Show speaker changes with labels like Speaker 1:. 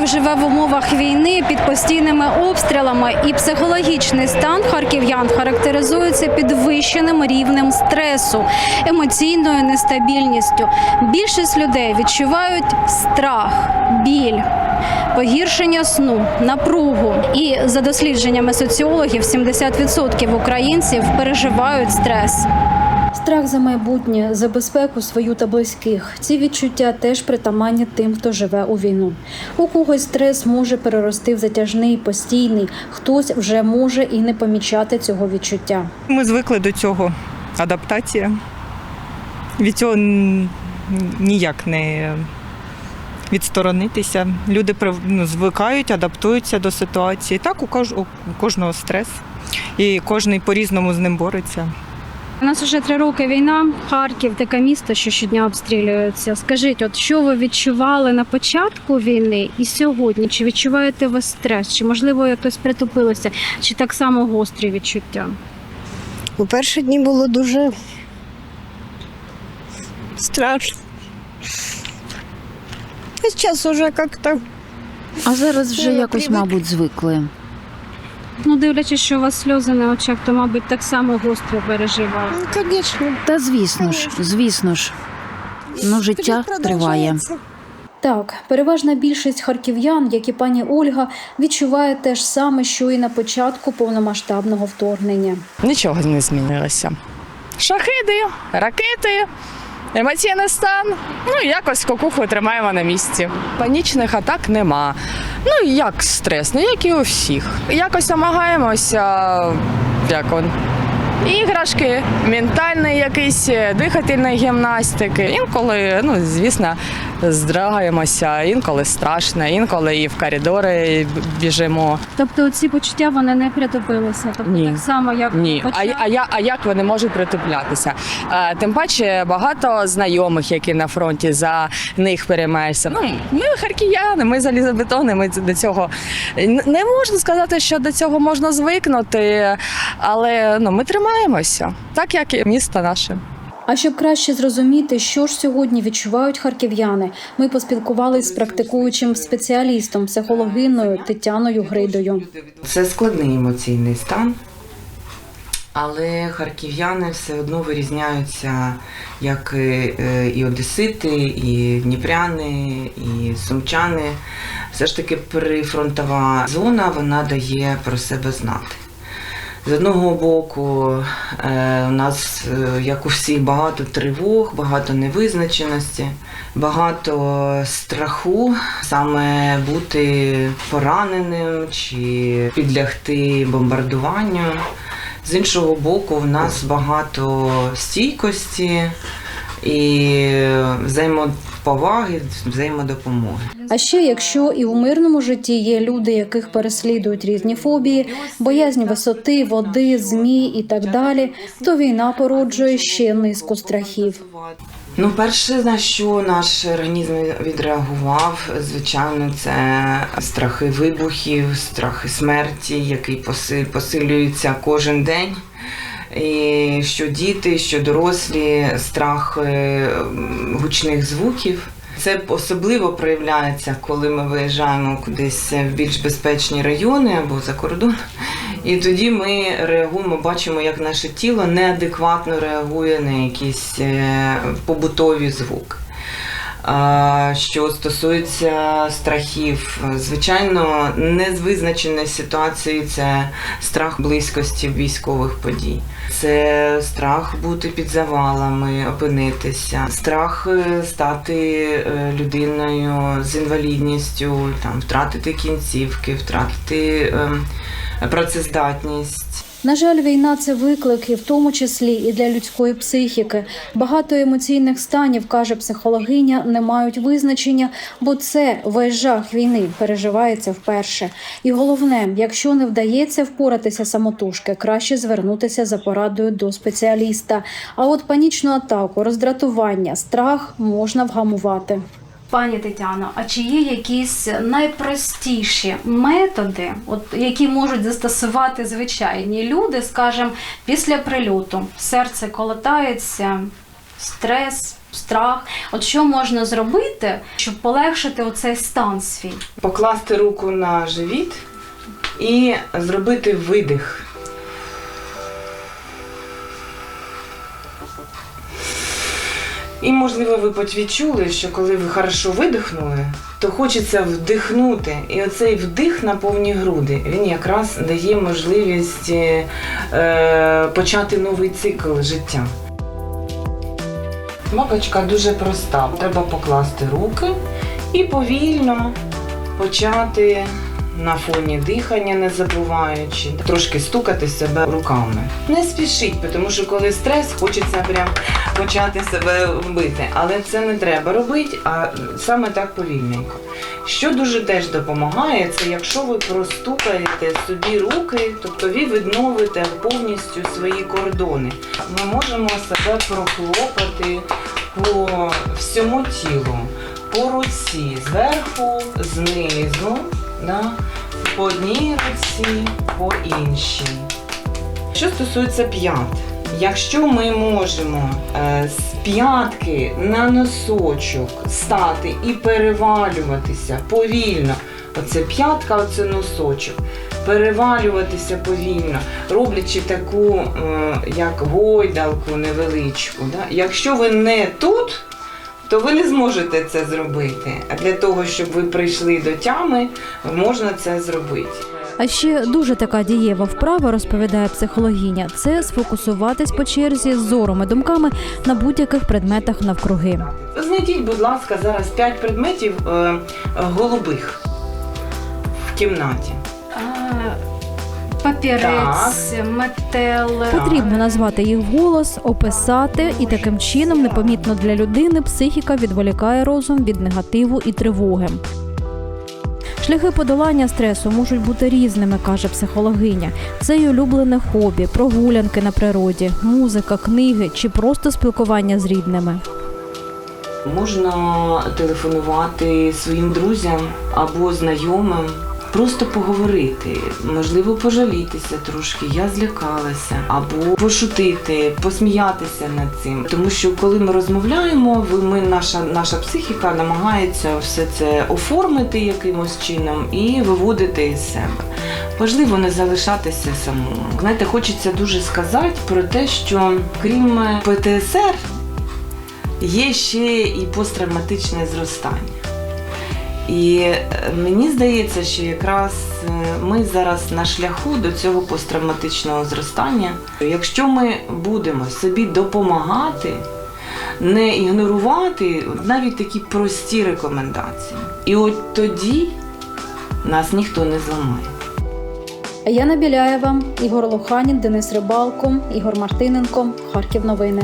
Speaker 1: Харків живе в умовах війни під постійними обстрілами, і психологічний стан харків'ян характеризується підвищеним рівнем стресу, емоційною нестабільністю. Більшість людей відчувають страх, біль. Погіршення сну, напругу. І за дослідженнями соціологів, 70% українців переживають стрес. Страх за майбутнє, за безпеку свою та близьких. Ці відчуття теж притаманні тим, хто живе у війну. У когось стрес може перерости в затяжний, постійний, хтось вже може і не помічати цього відчуття.
Speaker 2: Ми звикли до цього. Адаптація. Від цього ніяк не відсторонитися. Люди ну, звикають, адаптуються до ситуації. Так, у, кожного стрес. І кожен по-різному з ним бореться.
Speaker 1: У нас вже три роки війна. Харків таке місто, що щодня обстрілюється. Скажіть, от що ви відчували на початку війни і сьогодні? Чи відчуваєте ви стрес? Чи можливо якось притупилося? Чи так само гострі відчуття?
Speaker 3: У перші дні було дуже страшно. А зараз уже як-то
Speaker 4: А зараз вже
Speaker 3: Ну,
Speaker 4: якось, мабуть, звикли.
Speaker 1: Ну, дивлячись, що у вас сльози на очах, то мабуть так само гостро переживаєте.
Speaker 3: ну, звісно,
Speaker 4: Та звісно ж, звісно ж. Ну, життя триває.
Speaker 1: Так, переважна більшість харків'ян, як і пані Ольга, відчуває те ж саме, що і на початку повномасштабного вторгнення.
Speaker 5: Нічого не змінилося. Шахиди, ракети, емоційний стан. Ну, якось кукуху тримаємо на місці. Панічних атак нема. Ну, як стрес, ну як і у всіх. Якось намагаємося, як. Іграшки, ментальний якийсь, дихательної гімнастики. Інколи, ну, звісно, здрагаємося, інколи страшно, інколи і в коридори біжимо.
Speaker 1: Тобто ці почуття вони не притупилися. Тобто
Speaker 5: Ні.
Speaker 1: так само, як
Speaker 5: Ні, а, а, я, а як вони можуть притуплятися? Е, тим паче багато знайомих, які на фронті за них переймаєшся. Ну, ми харків'яни, ми залізобетони, ми до цього Н- не можна сказати, що до цього можна звикнути, але ну, ми тримаємося, так як і місто наше.
Speaker 1: А щоб краще зрозуміти, що ж сьогодні відчувають харків'яни, ми поспілкувалися з практикуючим спеціалістом, психологиною Тетяною Гридою.
Speaker 6: Це складний емоційний стан, але харків'яни все одно вирізняються як е, і одесити, і дніпряни, і сумчани. Все ж таки прифронтова зона вона дає про себе знати. З одного боку, е, у нас, е, як у всіх, багато тривог, багато невизначеності, багато страху саме бути пораненим чи підлягти бомбардуванню. З іншого боку, в нас багато стійкості і взаємоповаги, взаємодопомоги.
Speaker 1: А ще якщо і у мирному житті є люди, яких переслідують різні фобії, боязнь висоти, води, змій і так далі, то війна породжує ще низку страхів.
Speaker 6: Ну, перше, на що наш організм відреагував, звичайно, це страхи вибухів, страхи смерті, який поси- посилюється кожен день. І що діти, що дорослі, страх е, гучних звуків. Це особливо проявляється, коли ми виїжджаємо кудись в більш безпечні райони або за кордон. І тоді ми реагуємо, бачимо, як наше тіло неадекватно реагує на якісь е, побутові звуки. Що стосується страхів, звичайно, не з визначеної ситуації це страх близькості військових подій. Це страх бути під завалами, опинитися, страх е, стати е, людиною з інвалідністю, там втратити кінцівки, втратити ем, працездатність.
Speaker 1: На жаль, війна це виклик, і в тому числі і для людської психіки. Багато емоційних станів, каже психологиня, не мають визначення, бо це весь жах війни переживається вперше. І головне, якщо не вдається впоратися самотужки, краще звернутися за порадою до спеціаліста. А от панічну атаку, роздратування, страх можна вгамувати. Пані Тетяно, а чи є якісь найпростіші методи, от які можуть застосувати звичайні люди, скажімо, після прильоту? Серце колотається, стрес, страх. От що можна зробити, щоб полегшити оцей стан свій?
Speaker 6: Покласти руку на живіт і зробити видих. І, можливо, ви поч- відчули, що коли ви хорошо видихнули, то хочеться вдихнути. І оцей вдих на повні груди, він якраз дає можливість е, е, почати новий цикл життя. Мапочка дуже проста. Треба покласти руки і повільно почати на фоні дихання, не забуваючи, трошки стукати себе руками. Не спішіть, тому що коли стрес, хочеться прям почати себе вбити. Але це не треба робити, а саме так повільненько. Що дуже теж допомагає, це якщо ви простукаєте собі руки, тобто ви відновите повністю свої кордони. Ми можемо себе прохлопати по всьому тілу, по руці, зверху, знизу, да? По одній руці, по іншій. Що стосується п'ят, якщо ми можемо е, з п'ятки на носочок стати і перевалюватися повільно, оце п'ятка, оце носочок, перевалюватися повільно, роблячи таку е, як гойдалку невеличку. Да? Якщо ви не тут, то ви не зможете це зробити. А для того, щоб ви прийшли до тями, можна це зробити.
Speaker 7: А ще дуже така дієва вправа, розповідає психологиня, це сфокусуватись по черзі з зором і думками на будь-яких предметах навкруги.
Speaker 6: Знайдіть, будь ласка, зараз 5 предметів е, е, голубих в кімнаті.
Speaker 1: Папірець, метел.
Speaker 7: Потрібно назвати їх вголос, описати, і таким чином, непомітно для людини, психіка відволікає розум від негативу і тривоги. Шляхи подолання стресу можуть бути різними, каже психологиня. Це й улюблене хобі, прогулянки на природі, музика, книги чи просто спілкування з рідними.
Speaker 6: Можна телефонувати своїм друзям або знайомим, просто поговорити, можливо, пожалітися трошки, я злякалася, або пошутити, посміятися над цим. Тому що коли ми розмовляємо, ми, наша, наша психіка намагається все це оформити якимось чином і виводити із себе. Важливо не залишатися самому. Знаєте, хочеться дуже сказати про те, що крім ПТСР, є ще і посттравматичне зростання. І е, мені здається, що якраз е, ми зараз на шляху до цього посттравматичного зростання. Якщо ми будемо собі допомагати, не ігнорувати навіть такі прості рекомендації, і от тоді нас ніхто не зламає.
Speaker 7: Яна Біляєва, Ігор Лоханін, Денис Рибалко, Ігор Мартиненко, Харків. Новини.